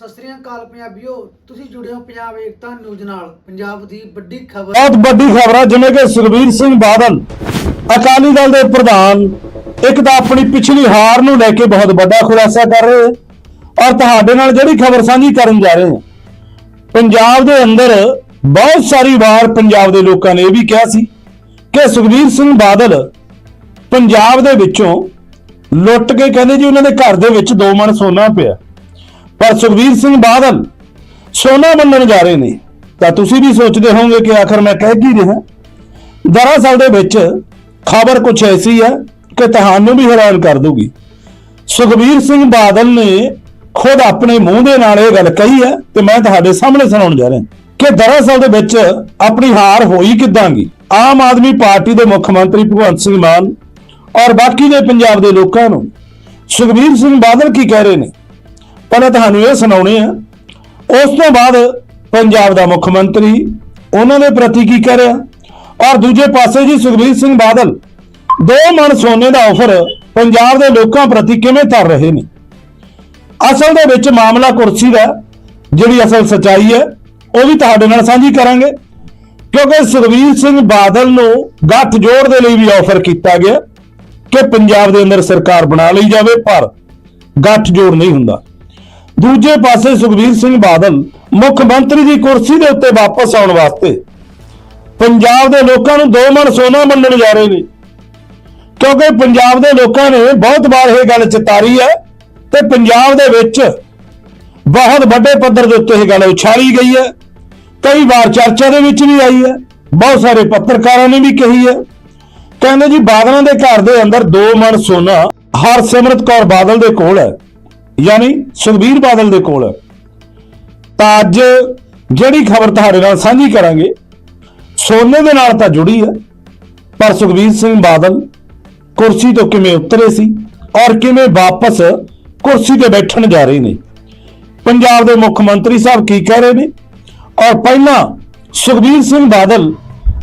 ਸਤਿ ਸ੍ਰੀ ਅਕਾਲ ਪੰਜਾਬੀਓ, ਤੁਸੀਂ ਜੁੜੇ ਹੋ ਪੰਜਾਬ ਏਕਤਾ ਨਿਊਜ਼ ਨਾਲ। ਪੰਜਾਬ ਦੀ ਵੱਡੀ ਖਬਰ ਬਹੁਤ ਵੱਡੀ ਖਬਰ ਹੈ ਜਿਵੇਂ ਕਿ ਸੁਖਬੀਰ ਸਿੰਘ ਬਾਦਲ, ਅਕਾਲੀ ਦਲ ਦੇ ਪ੍ਰਧਾਨ, ਇੱਕ ਤਾਂ ਆਪਣੀ ਪਿਛਲੀ ਹਾਰ ਨੂੰ ਲੈ ਕੇ ਬਹੁਤ ਵੱਡਾ ਖੁਲਾਸਾ ਕਰ ਰਹੇ ਹਨ ਔਰ ਤੁਹਾਡੇ ਨਾਲ ਜਿਹੜੀ ਖਬਰ ਸਾਂਝੀ ਕਰਨ ਜਾ ਰਹੇ ਹਾਂ। ਪੰਜਾਬ ਦੇ ਅੰਦਰ ਬਹੁਤ ਸਾਰੀ ਵਾਰ ਪੰਜਾਬ ਦੇ ਲੋਕਾਂ ਨੇ ਇਹ ਵੀ ਕਿਹਾ ਸੀ ਕਿ ਸੁਖਬੀਰ ਸਿੰਘ ਬਾਦਲ ਪੰਜਾਬ ਦੇ ਵਿੱਚੋਂ ਲੁੱਟ ਕੇ ਕਹਿੰਦੇ ਜੀ ਉਹਨਾਂ ਦੇ ਘਰ ਦੇ ਵਿੱਚ ਦੋ ਮਣ ਸੋਨਾ ਪਿਆ। ਪਰ ਸੁਖਬੀਰ ਸਿੰਘ ਬਾਦਲ ਸੋਨਾ ਮੰਨਣ ਜਾ ਰਹੇ ਨੇ। ਤਾਂ ਤੁਸੀਂ ਵੀ ਸੋਚਦੇ ਹੋਵੋਗੇ ਕਿ ਆਖਰ ਮੈਂ ਕਹਿ ਕੀ ਰਿਹਾ? ਦਰਅਸਲ ਦੇ ਵਿੱਚ ਖਬਰ ਕੁਝ ਐਸੀ ਹੈ ਕਿ ਤੁਹਾਨੂੰ ਵੀ ਹੈਰਾਨ ਕਰ ਦੂਗੀ। ਸੁਖਬੀਰ ਸਿੰਘ ਬਾਦਲ ਨੇ ਖੁਦ ਆਪਣੇ ਮੂੰਹ ਦੇ ਨਾਲ ਇਹ ਗੱਲ ਕਹੀ ਹੈ ਤੇ ਮੈਂ ਤੁਹਾਡੇ ਸਾਹਮਣੇ ਸੁਣਾਉਣ ਜਾ ਰਿਹਾ। ਕਿ ਦਰਅਸਲ ਦੇ ਵਿੱਚ ਆਪਣੀ ਹਾਰ ਹੋਈ ਕਿਦਾਂਗੀ ਆਮ ਆਦਮੀ ਪਾਰਟੀ ਦੇ ਮੁੱਖ ਮੰਤਰੀ ਭਗਵੰਤ ਸਿੰਘ ਮਾਨ ਔਰ ਬਾਕੀ ਦੇ ਪੰਜਾਬ ਦੇ ਲੋਕਾਂ ਨੂੰ ਸੁਖਬੀਰ ਸਿੰਘ ਬਾਦਲ ਕੀ ਕਹਿ ਰਹੇ ਨੇ? ਪਹਿਲਾਂ ਤੁਹਾਨੂੰ ਇਹ ਸੁਣਾਉਣੇ ਆ, ਉਸ ਤੋਂ ਬਾਅਦ ਪੰਜਾਬ ਦਾ ਮੁੱਖ ਮੰਤਰੀ, ਉਹਨਾਂ ਦੇ ਪ੍ਰਤੀ ਕੀ ਕਹਿ ਰਿਹਾ? ਔਰ ਦੂਜੇ ਪਾਸੇ ਜੀ ਸੁਖਬੀਰ ਸਿੰਘ ਬਾਦਲ, ਦੋ ਮਣ ਸੋਨੇ ਦਾ ਆਫਰ ਪੰਜਾਬ ਦੇ ਲੋਕਾਂ ਪ੍ਰਤੀ ਕਿਵੇਂ ਧਰ ਰਹੇ ਨੇ? ਅਸਲ ਦੇ ਵਿੱਚ ਮਾਮਲਾ ਕੁਰਸੀ ਦਾ, ਜਿਹੜੀ ਅਸਲ ਸਚਾਈ ਹੈ, ਉਹ ਵੀ ਤੁਹਾਡੇ ਨਾਲ ਸਾਂਝੀ ਕਰਾਂਗੇ। ਕਿਉਂਕਿ ਸੁਖਬੀਰ ਸਿੰਘ ਬਾਦਲ ਨੂੰ ਗੱਠ ਜੋੜ ਦੇ ਲਈ ਵੀ ਆਫਰ ਕੀਤਾ ਗਿਆ ਕਿ ਪੰਜਾਬ ਦੇ ਅੰਦਰ ਸਰਕਾਰ ਬਣਾ ਲਈ ਜਾਵੇ, ਪਰ ਗੱਠ ਜੋੜ ਨਹੀਂ ਹੁੰਦਾ। ਦੂਜੇ ਪਾਸੇ ਸੁਖਬੀਰ ਸਿੰਘ ਬਾਦਲ ਮੁੱਖ ਮੰਤਰੀ ਦੀ ਕੁਰਸੀ ਦੇ ਉੱਤੇ ਵਾਪਸ ਆਉਣ ਵਾਸਤੇ। ਪੰਜਾਬ ਦੇ ਲੋਕਾਂ ਨੂੰ ਦੋ ਮਣ ਸੋਨਾ ਮੰਨਣ ਜਾ ਰਹੇ ਨੇ। ਕਿਉਂਕਿ ਪੰਜਾਬ ਦੇ ਲੋਕਾਂ ਨੇ ਬਹੁਤ ਵਾਰ ਇਹ ਗੱਲ ਚਿਤਾਰੀ ਹੈ ਤੇ ਪੰਜਾਬ ਦੇ ਵਿੱਚ ਬਹੁਤ ਵੱਡੇ ਪੱਧਰ ਦੇ ਉੱਤੇ ਇਹ ਗੱਲ ਉਛਾਲੀ ਗਈ ਹੈ। ਕਈ ਵਾਰ ਚਰਚਾ ਦੇ ਵਿੱਚ ਵੀ ਆਈ ਹੈ। ਬਹੁਤ ਸਾਰੇ ਪੱਤਰਕਾਰਾਂ ਨੇ ਵੀ ਕਹੀ ਹੈ। ਕਹਿੰਦੇ ਜੀ ਬਾਦਲਾਂ ਦੇ ਘਰ ਦੇ ਅੰਦਰ ਦੋ ਮਣ ਸੋਨਾ ਹਰਸਿਮਰਤ ਕੌਰ ਬਾਦਲ ਦੇ ਕੋਲ ਹੈ। ਯਾਨੀ ਸੁਖਬੀਰ ਬਾਦਲ ਦੇ ਕੋਲ। ਤਾਂ ਅੱਜ ਜਿਹੜੀ ਖਬਰ ਤੁਹਾਡੇ ਨਾਲ ਸਾਂਝੀ ਕਰਾਂਗੇ, ਸੋਨੇ ਦੇ ਨਾਲ ਤਾਂ ਜੁੜੀ ਹੈ, ਪਰ ਸੁਖਬੀਰ ਸਿੰਘ ਬਾਦਲ ਕੁਰਸੀ ਤੋਂ ਕਿਵੇਂ ਉਤਰੇ ਸੀ ਔਰ ਕਿਵੇਂ ਵਾਪਸ ਕੁਰਸੀ ਤੇ ਬੈਠਣ ਜਾ ਰਹੇ ਨੇ? ਪੰਜਾਬ ਦੇ ਮੁੱਖ ਮੰਤਰੀ ਸਾਹਿਬ ਕੀ ਕਹਿ ਰਹੇ ਨੇ? ਔਰ ਪਹਿਲਾਂ ਸੁਖਬੀਰ ਸਿੰਘ ਬਾਦਲ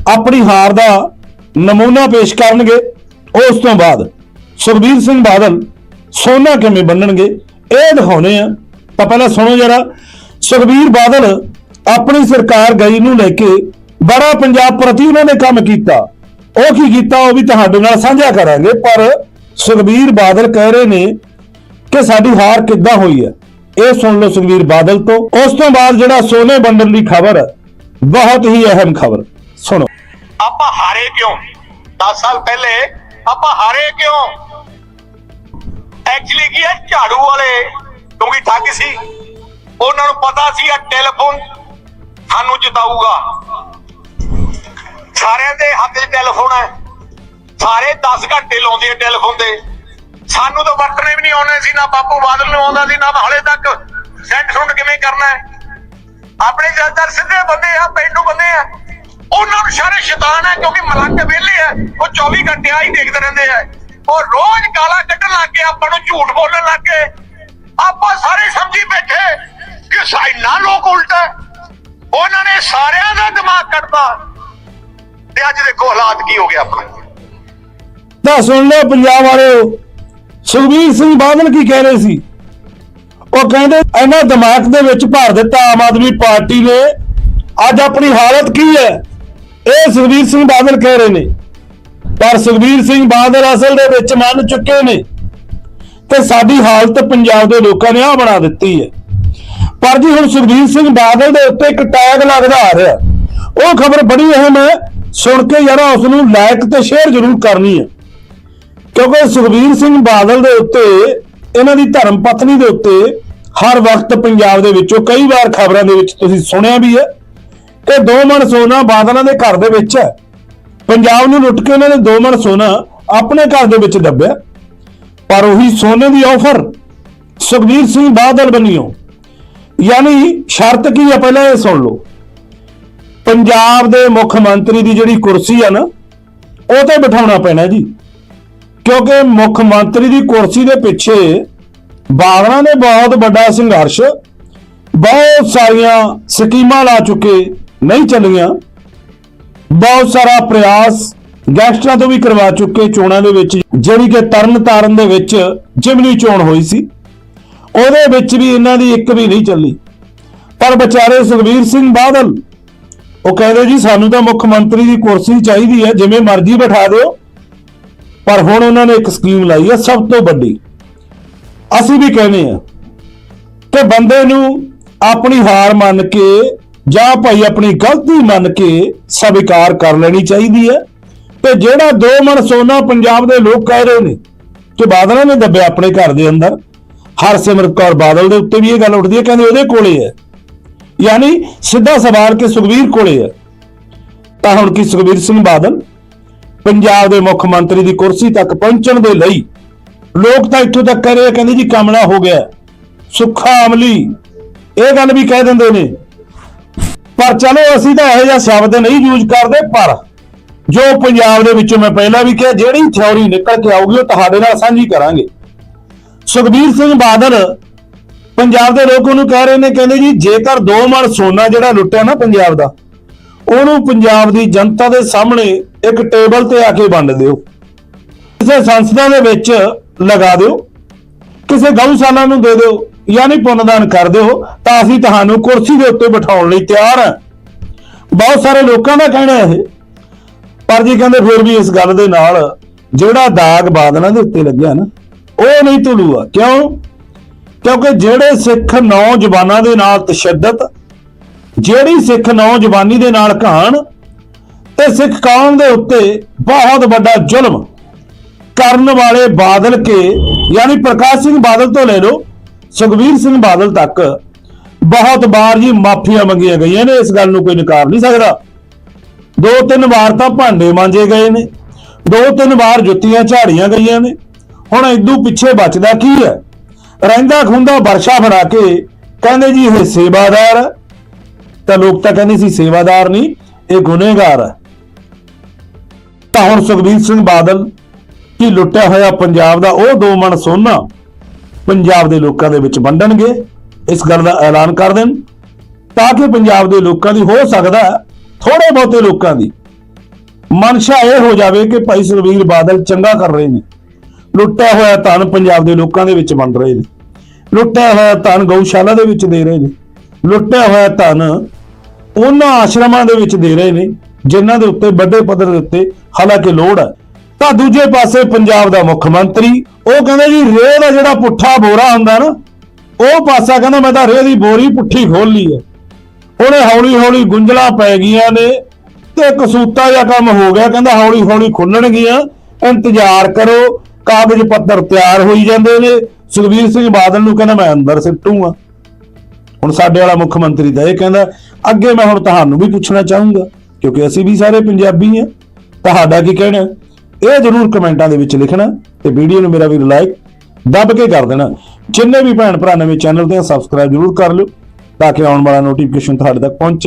ਆਪਣੀ ਹਾਰ ਦਾ ਨਮੂਨਾ ਪੇਸ਼ ਕਰਨਗੇ, ਉਸ ਤੋਂ ਬਾਅਦ ਸੁਖਬੀਰ ਸਿੰਘ ਬਾਦਲ ਸੋਨਾ ਕਿਵੇਂ ਬੰਨਣਗੇ? ਇਹ ਦਿਖਾਉਣੇ ਆ। ਤਾਂ ਪਹਿਲਾਂ ਸੁਣੋ ਜਰਾ। ਸੁਖਬੀਰ ਬਾਦਲ ਆਪਣੀ ਸਰਕਾਰ ਗਈ ਨੂੰ ਲੈ ਕੇ ਬੜਾ ਪੰਜਾਬ ਪ੍ਰਤੀ ਉਹਨਾਂ ਨੇ ਕੰਮ ਕੀਤਾ। ਉਹ ਕੀ ਕੀਤਾ, ਉਹ ਵੀ ਤੁਹਾਡੇ ਨਾਲ ਸਾਂਝਾ ਕਰਾਂਗੇ। ਪਰ ਸੁਖਬੀਰ ਬਾਦਲ ਕਹਿ ਰਹੇ ਨੇ ਕਿ ਸਾਡੀ ਹਾਰ ਕਿੱਦਾਂ ਹੋਈ ਹੈ? ਇਹ ਸੁਣ ਲਓ ਸੁਖਬੀਰ ਬਾਦਲ ਤੋਂ। ਉਸ ਤੋਂ ਬਾਅਦ ਜਿਹੜਾ ਸੋਨੇ ਵੰਡਣ ਦੀ ਖਬਰ, ਬਹੁਤ ਹੀ ਅਹਿਮ ਖਬਰ। ਸੁਣੋ। ਆਪਾਂ ਹਾਰੇ ਕਿਉਂ? 10 ਸਾਲ ਪਹਿਲੇ ਆਪਾਂ ਹਾਰੇ ਕਿਉਂ? ਐਕਚੁਅਲੀ ਕੀ ਹੈ? ਝਾੜੂ ਵਾਲੇ, ਕਿਉਂਕਿ ਠੱਗ ਸੀ। ਉਹਨਾਂ ਨੂੰ ਪਤਾ ਸੀ ਆ ਟੈਲੀਫੋਨ ਸਾਨੂੰ ਜਿਤਾਊਗਾ। ਸਾਰਿਆਂ ਦੇ ਹੱਥ 'ਚ ਟੈਲੀਫੋਨ ਹੈ ਸਾਰੇ 10 ਘੰਟੇ ਲਾਉਂਦੇ ਆ ਟੈਲੀਫੋਨ ਤੇ ਸਾਨੂੰ ਤਾਂ ਵਰਤਣੇ ਵੀ ਨਹੀਂ ਆਉਣੇ ਸੀ, ਨਾ ਬਾਪੂ ਬਾਦਲ ਨੂੰ ਆਉਂਦਾ ਸੀ, ਨਾ ਹਲੇ ਤੱਕ। ਸੈਂਡ ਸੁੰਡ ਕਿਵੇਂ ਕਰਨਾ ਹੈ? ਆਪਣੇ ਜ਼ਿਆਦਾਤਰ ਸਿੱਧੇ ਬੰਦੇ ਆ, ਪਿੰਡੂ ਬੰਦੇ ਆ। ਉਹਨਾਂ ਨੂੰ ਸਾਰੇ ਸ਼ੈਤਾਨ ਹੈ ਕਿਉਂਕਿ ਮਲੰਗ ਵਿਹਲੇ ਆ। ਉਹ 24 ਘੰਟੇ ਆ ਹੀ ਦੇਖਦੇ ਰਹਿੰਦੇ ਆ। ਉਹ ਰੋਜ਼ ਗਾਲਾਂ ਕੱਢਣ ਲੱਗ ਗਏ, ਆਪਾਂ ਨੂੰ ਝੂਠ ਬੋਲਣ ਲੱਗ ਗਏ। ਆਪਾਂ ਸਾਰੇ ਸਮਝੀ ਬੈਠੇ ਕਿ ਸਾਇਨਾ ਲੋਕ ਉਲਟਾ ਉਹਨਾਂ ਨੇ ਸਾਰਿਆਂ ਦਾ ਦਿਮਾਗ ਕੱਢਤਾ। ਤੇ ਅੱਜ ਦੇਖੋ ਹਾਲਾਤ ਕੀ ਹੋ ਗਿਆ ਆਪਣਾ। ਤਾਂ ਸੁਣ ਲਓ ਪੰਜਾਬ ਵਾਲਿਓ, ਸੁਖਬੀਰ ਸਿੰਘ ਬਾਦਲ ਕੀ ਕਹਿ ਰਹੇ ਸੀ? ਉਹ ਕਹਿੰਦੇ, ਇਹਨਾਂ ਦਿਮਾਗ ਦੇ ਵਿੱਚ ਭਰ ਦਿੱਤਾ ਆਮ ਆਦਮੀ ਪਾਰਟੀ ਨੇ। ਅੱਜ ਆਪਣੀ ਹਾਲਤ ਕੀ ਹੈ? ਇਹ ਸੁਖਬੀਰ ਸਿੰਘ ਬਾਦਲ ਕਹਿ ਰਹੇ ਨੇ। ਪਰ ਸੁਖਬੀਰ ਸਿੰਘ ਬਾਦਲ ਅਸਲ ਦੇ ਵਿੱਚ ਮੰਨ ਚੁੱਕੇ ਨੇ ਤੇ ਸਾਡੀ ਹਾਲਤ ਪੰਜਾਬ ਦੇ ਲੋਕਾਂ ਨੇ ਆ ਬਣਾ ਦਿੱਤੀ ਹੈ। ਪਰ ਜੀ ਹੁਣ ਸੁਖਬੀਰ ਸਿੰਘ ਬਾਦਲ ਦੇ ਉੱਤੇ ਇੱਕ ਟੈਗ ਲੱਗਦਾ ਆ ਰਿਹਾ। ਉਹ ਖਬਰ ਬੜੀ ਅਹਿਮ ਹੈ, ਸੁਣ ਕੇ ਯਾਰਾ ਉਸ ਨੂੰ ਲਾਇਕ ਤੇ ਸ਼ੇਅਰ ਜ਼ਰੂਰ ਕਰਨੀ ਹੈ। ਕਿਉਂਕਿ ਸੁਖਬੀਰ ਸਿੰਘ ਬਾਦਲ ਦੇ ਉੱਤੇ, ਇਹਨਾਂ ਦੀ ਧਰਮ ਪਤਨੀ ਦੇ ਉੱਤੇ ਹਰ ਵਕਤ ਪੰਜਾਬ ਦੇ ਵਿੱਚੋਂ ਕਈ ਵਾਰ ਖਬਰਾਂ ਦੇ ਵਿੱਚ ਤੁਸੀਂ ਸੁਣਿਆ ਵੀ ਹੈ ਕਿ ਦੋ ਮਨ ਸੋਨਾ ਬਾਦਲਾਂ ਦੇ ਘਰ ਦੇ ਵਿੱਚ ਹੈ। ਪੰਜਾਬ ਨੂੰ ਲੁੱਟ ਕੇ ਉਹਨਾਂ ਨੇ ਦੋ ਮਣ ਸੋਨਾ ਆਪਣੇ ਘਰ ਦੇ ਵਿੱਚ ਦੱਬਿਆ। ਪਰ ਉਹੀ ਸੋਨੇ ਦੀ ਆਫਰ ਸੁਖਬੀਰ ਸਿੰਘ ਬਾਦਲ ਬਣੀਓ ਯਾਨੀ ਸ਼ਰਤ ਕੀ ਹੈ ਪਹਿਲਾਂ ਇਹ ਸੁਣ ਲਓ। ਪੰਜਾਬ ਦੇ ਮੁੱਖ ਮੰਤਰੀ ਦੀ ਜਿਹੜੀ ਕੁਰਸੀ ਆ ਨਾ, ਉਹ ਤੇ ਬਿਠਾਉਣਾ ਪੈਣਾ ਜੀ। ਕਿਉਂਕਿ ਮੁੱਖ ਮੰਤਰੀ ਦੀ ਕੁਰਸੀ ਦੇ ਪਿੱਛੇ ਬਾਦਲਾਂ ਨੇ ਬਹੁਤ ਵੱਡਾ ਸੰਘਰਸ਼, ਬਹੁਤ ਸਾਰੀਆਂ ਸਕੀਮਾਂ ਲਾ ਚੁੱਕੇ, ਨਹੀਂ ਚੱਲੀਆਂ। ਬਹੁਤ ਸਾਰਾ ਪ੍ਰਯਾਸ ਗੈਸਟਰਾਂ ਤੋਂ ਵੀ ਕਰਵਾ ਚੁੱਕੇ ਚੋਣਾਂ ਦੇ ਵਿੱਚ, ਜਿਹੜੀ ਕਿ ਤਰਨ ਤਾਰਨ ਦੇ ਵਿੱਚ ਜਿਮਨੀ ਚੋਣ ਹੋਈ ਸੀ। ਉਹਦੇ ਵਿੱਚ ਵੀ ਇਹਨਾਂ ਦੀ ਇੱਕ ਵੀ ਨਹੀਂ ਚੱਲੀ। ਪਰ ਵਿਚਾਰੇ ਸੁਖਬੀਰ ਸਿੰਘ ਬਾਦਲ, ਉਹ ਕਹਿੰਦੇ ਜੀ, ਸਾਨੂੰ ਤਾਂ ਮੁੱਖ ਮੰਤਰੀ ਦੀ ਕੁਰਸੀ ਚਾਹੀਦੀ ਹੈ, ਜਿਵੇਂ ਮਰਜ਼ੀ ਬਿਠਾ ਦਿਓ। ਪਰ ਹੁਣ ਉਹਨਾਂ ਨੇ ਇੱਕ ਸਕੀਮ ਲਾਈ ਹੈ, ਸਭ ਤੋਂ ਵੱਡੀ। ਅਸੀਂ ਵੀ ਕਹਿੰਦੇ ਆ ਕਿ ਬੰਦੇ ਨੂੰ ਆਪਣੀ ਹਾਰ ਮੰਨ ਕੇ ਜਾਂ ਭਾਈ ਆਪਣੀ ਗਲਤੀ ਮੰਨ ਕੇ ਸਵੀਕਾਰ ਕਰ ਲੈਣੀ ਚਾਹੀਦੀ ਹੈ। ਤੇ ਜਿਹੜਾ ਦੋ ਮਣ ਸੋਨਾ ਪੰਜਾਬ ਦੇ ਲੋਕ ਕਹਿ ਰਹੇ ਨੇ ਕਿ ਬਾਦਲਾਂ ਨੇ ਦੱਬਿਆ ਆਪਣੇ ਘਰ ਦੇ ਅੰਦਰ ਹਰਸਿਮਰਤ ਕੌਰ ਬਾਦਲ ਦੇ ਉੱਤੇ ਵੀ ਇਹ ਗੱਲ ਉੱਠਦੀ ਹੈ ਕਹਿੰਦੇ ਉਹਦੇ ਕੋਲੇ ਹੈ। ਯਾਨੀ ਸਿੱਧਾ ਸਵਾਲ ਕਿ ਸੁਖਬੀਰ ਕੋਲੇ ਹੈ। ਤਾਂ ਹੁਣ ਕੀ ਸੁਖਬੀਰ ਸਿੰਘ ਬਾਦਲ ਪੰਜਾਬ ਦੇ ਮੁੱਖ ਮੰਤਰੀ ਦੀ ਕੁਰਸੀ ਤੱਕ ਪਹੁੰਚਣ ਦੇ ਲਈ ਲੋਕ ਤਾਂ ਇੱਥੋਂ ਤੱਕ ਕਹਿ ਰਹੇ ਆ, ਕਹਿੰਦੇ ਜੀ ਕਮਲਾ ਹੋ ਗਿਆ ਸੁੱਖਾ ਅਮਲੀ ਇਹ ਗੱਲ ਵੀ ਕਹਿ ਦਿੰਦੇ ਨੇ। ਪਰ ਚਲੋ, ਅਸੀਂ ਤਾਂ ਇਹੋ ਜਿਹਾ ਸ਼ਬਦ ਨਹੀਂ ਯੂਜ਼ ਕਰਦੇ, ਪਰ ਜੋ ਪੰਜਾਬ ਦੇ ਵਿੱਚੋਂ ਮੈਂ ਪਹਿਲਾਂ ਵੀ ਕਿਹਾ, ਜਿਹੜੀ ਥਿਉਰੀ ਨਿਕਲ ਕੇ ਆਊਗੀ, ਉਹ ਤੁਹਾਡੇ ਨਾਲ ਸਾਂਝੀ ਕਰਾਂਗੇ। ਸੁਖਬੀਰ ਸਿੰਘ ਬਾਦਲ ਪੰਜਾਬ ਦੇ ਲੋਕ ਉਹਨੂੰ ਕਹਿ ਰਹੇ ਨੇ, ਕਹਿੰਦੇ ਜੀ, ਜੇਕਰ ਦੋ ਮਣ ਸੋਨਾ ਜਿਹੜਾ ਲੁੱਟਿਆ ਨਾ ਪੰਜਾਬ ਦਾ, ਉਹਨੂੰ ਪੰਜਾਬ ਦੀ ਜਨਤਾ ਦੇ ਸਾਹਮਣੇ ਇੱਕ ਟੇਬਲ ਤੇ ਆ ਕੇ ਵੰਡ ਦਿਓ। ਕਿਸੇ ਸੰਸਥਾ ਦੇ ਵਿੱਚ ਲਗਾ ਦਿਓ, ਕਿਸੇ ਗਊਸ਼ਾਲਾ ਨੂੰ ਦੇ ਦਿਓ। ਯਾਨੀ ਪੁੰਨਦਾਨ ਕਰ ਦਿਓ ਤਾਂ ਅਸੀਂ ਤੁਹਾਨੂੰ ਕੁਰਸੀ ਦੇ ਉੱਤੇ ਬਿਠਾਉਣ ਲਈ ਤਿਆਰ ਹਾਂ। ਬਹੁਤ ਸਾਰੇ ਲੋਕਾਂ ਦਾ ਕਹਿਣਾ ਇਹ। ਪਰ ਜੀ ਕਹਿੰਦੇ ਫਿਰ ਵੀ ਇਸ ਗੱਲ ਦੇ ਨਾਲ ਜਿਹੜਾ ਦਾਗ ਬਾਦਲਾਂ ਦੇ ਉੱਤੇ ਲੱਗਿਆ ਨਾ, ਉਹ ਨਹੀਂ ਧੁਲੂਆ ਕਿਉਂ? ਕਿਉਂਕਿ ਜਿਹੜੇ ਸਿੱਖ ਨੌਜਵਾਨਾਂ ਦੇ ਨਾਲ ਤਸ਼ੱਦਦ, ਜਿਹੜੀ ਸਿੱਖ ਨੌਜਵਾਨੀ ਦੇ ਨਾਲ ਕਹਾਣ ਤੇ ਸਿੱਖ ਕੌਮ ਦੇ ਉੱਤੇ ਬਹੁਤ ਵੱਡਾ ਜ਼ੁਲਮ ਕਰਨ ਵਾਲੇ ਬਾਦਲ ਕੇ, ਯਾਨੀ ਪ੍ਰਕਾਸ਼ ਸਿੰਘ ਬਾਦਲ ਤੋਂ ਲੈ ਲਓ ਸੁਖਬੀਰ ਸਿੰਘ ਬਾਦਲ ਤੱਕ ਬਹੁਤ ਵਾਰ ਜੀ ਮਾਫੀਆਂ ਮੰਗੀਆਂ ਗਈਆਂ ਨੇ, ਇਸ ਗੱਲ ਨੂੰ ਕੋਈ ਨਕਾਰ ਨਹੀਂ ਸਕਦਾ। ਦੋ ਤਿੰਨ ਵਾਰ ਤਾਂ ਭਾਂਡੇ ਮਾਂਜੇ ਗਏ ਨੇ, ਦੋ ਤਿੰਨ ਵਾਰ ਜੁੱਤੀਆਂ ਝਾੜੀਆਂ ਗਈਆਂ ਨੇ। ਹੁਣ ਇਦੋਂ ਪਿੱਛੇ ਬਚਦਾ ਕੀ ਹੈ? ਰਹਿੰਦਾ ਖੁੰਦਾ ਵਰਸ਼ਾ ਬਣਾ ਕੇ ਕਹਿੰਦੇ ਜੀ ਇਹ ਸੇਵਾਦਾਰ ਹੈ। ਤਾਂ ਲੋਕ ਤਾਂ ਕਹਿੰਦੇ ਸੀ ਸੇਵਾਦਾਰ ਨਹੀਂ, ਇਹ ਗੁਨੇਗਾਰ ਹੈ। ਤਾਂ ਹੁਣ ਸੁਖਬੀਰ ਸਿੰਘ ਬਾਦਲ ਕੀ ਲੁੱਟਿਆ ਹੋਇਆ ਪੰਜਾਬ ਦਾ, ਉਹ ਦੋ ਮਣ ਸੋਨਾ। ਪੰਜਾਬ ਦੇ ਲੋਕਾਂ ਦੇ ਵਿੱਚ ਵੰਡਣਗੇ ਇਸ ਗੱਲ ਦਾ ਐਲਾਨ ਕਰ ਦੇਣ ਤਾਂ ਕਿ ਪੰਜਾਬ ਦੇ ਲੋਕਾਂ ਦੀ ਹੋ ਸਕਦਾ ਹੈ, ਥੋੜੇ ਬਹੁਤੇ ਲੋਕਾਂ ਦੀ। ਮਨਸ਼ਾ ਇਹ ਹੋ ਜਾਵੇ ਕਿ ਭਾਈ ਸੁਖਬੀਰ ਬਾਦਲ ਚੰਗਾ ਕਰ ਰਹੇ ਨੇ। ਲੁੱਟਿਆ ਹੋਇਆ ਧਨ ਪੰਜਾਬ ਦੇ ਲੋਕਾਂ ਦੇ ਵਿੱਚ ਵੰਡ ਰਹੇ ਨੇ। ਲੁੱਟਿਆ ਹੋਇਆ ਧਨ ਗਊਸ਼ਾਲਾ ਦੇ ਵਿੱਚ ਦੇ ਰਹੇ ਨੇ। ਲੁੱਟਿਆ ਹੋਇਆ ਧਨ ਉਹਨਾਂ ਆਸ਼ਰਮਾਂ ਦੇ ਵਿੱਚ ਦੇ ਰਹੇ ਨੇ ਜਿਨ੍ਹਾਂ ਦੇ ਉੱਤੇ ਵੱਡੇ ਪੱਧਰ ਦੇ ਉੱਤੇ ਹਾਲਾਂਕਿ ਲੋੜ ਹੈ। ਤਾਂ ਦੂਜੇ ਪਾਸੇ ਪੰਜਾਬ ਦਾ ਮੁੱਖ ਮੰਤਰੀ, ਉਹ ਕਹਿੰਦੇ ਜੀ ਰੇਹ ਦਾ ਜਿਹੜਾ ਪੁੱਠਾ ਬੋਰਾ ਹੁੰਦਾ ਨਾ, ਉਹ ਪਾਸਾ ਕਹਿੰਦਾ ਮੈਂ ਤਾਂ ਰੇਹ ਦੀ ਬੋਰੀ ਪੁੱਠੀ ਖੋਲ ਲਈ ਹੈ। ਉਹਨੇ ਹੌਲੀ ਹੌਲੀ ਗੁੰਝਲਾਂ ਪੈ ਗਈਆਂ ਨੇ ਤੇ ਕਸੂਤਾ ਜਿਹਾ ਕੰਮ ਹੋ ਗਿਆ, ਕਹਿੰਦਾ ਹੌਲੀ ਹੌਲੀ ਖੁੱਲਣਗੀਆਂ, ਇੰਤਜ਼ਾਰ ਕਰੋ, ਕਾਗਜ਼ ਪੱਤਰ ਤਿਆਰ ਹੋਈ ਜਾਂਦੇ ਨੇ। ਸੁਖਬੀਰ ਸਿੰਘ ਬਾਦਲ ਨੂੰ ਕਹਿੰਦਾ ਮੈਂ ਅੰਦਰ ਸਿੱਟੂਗਾ। ਹੁਣ ਸਾਡੇ ਵਾਲਾ ਮੁੱਖ ਮੰਤਰੀ ਤਾਂ ਇਹ ਕਹਿੰਦਾ, ਅੱਗੇ ਮੈਂ ਹੁਣ ਤੁਹਾਨੂੰ ਵੀ ਪੁੱਛਣਾ ਚਾਹੂੰਗਾ, ਕਿਉਂਕਿ ਅਸੀਂ ਵੀ ਸਾਰੇ ਪੰਜਾਬੀ ਹਾਂ। ਤੁਹਾਡਾ ਕੀ ਕਹਿਣਾ? ਇਹ ਜ਼ਰੂਰ ਕਮੈਂਟਾਂ ਦੇ ਵਿੱਚ ਲਿਖਣਾ ਤੇ ਵੀਡੀਓ ਨੂੰ ਮੇਰਾ ਵੀ ਲਾਈਕ ਦੱਬ ਕੇ ਕਰ ਦੇਣਾ। ਜਿੰਨੇ ਵੀ ਭੈਣ ਭਰਾ ਨਵੇਂ ਚੈਨਲ ਤੇ ਸਬਸਕ੍ਰਾਈਬ ਜ਼ਰੂਰ ਕਰ ਲਿਓ, ਤਾਂ ਕਿ ਆਉਣ ਵਾਲਾ ਨੋਟੀਫਿਕੇਸ਼ਨ ਤੁਹਾਡੇ ਤੱਕ ਪਹੁੰਚੇ।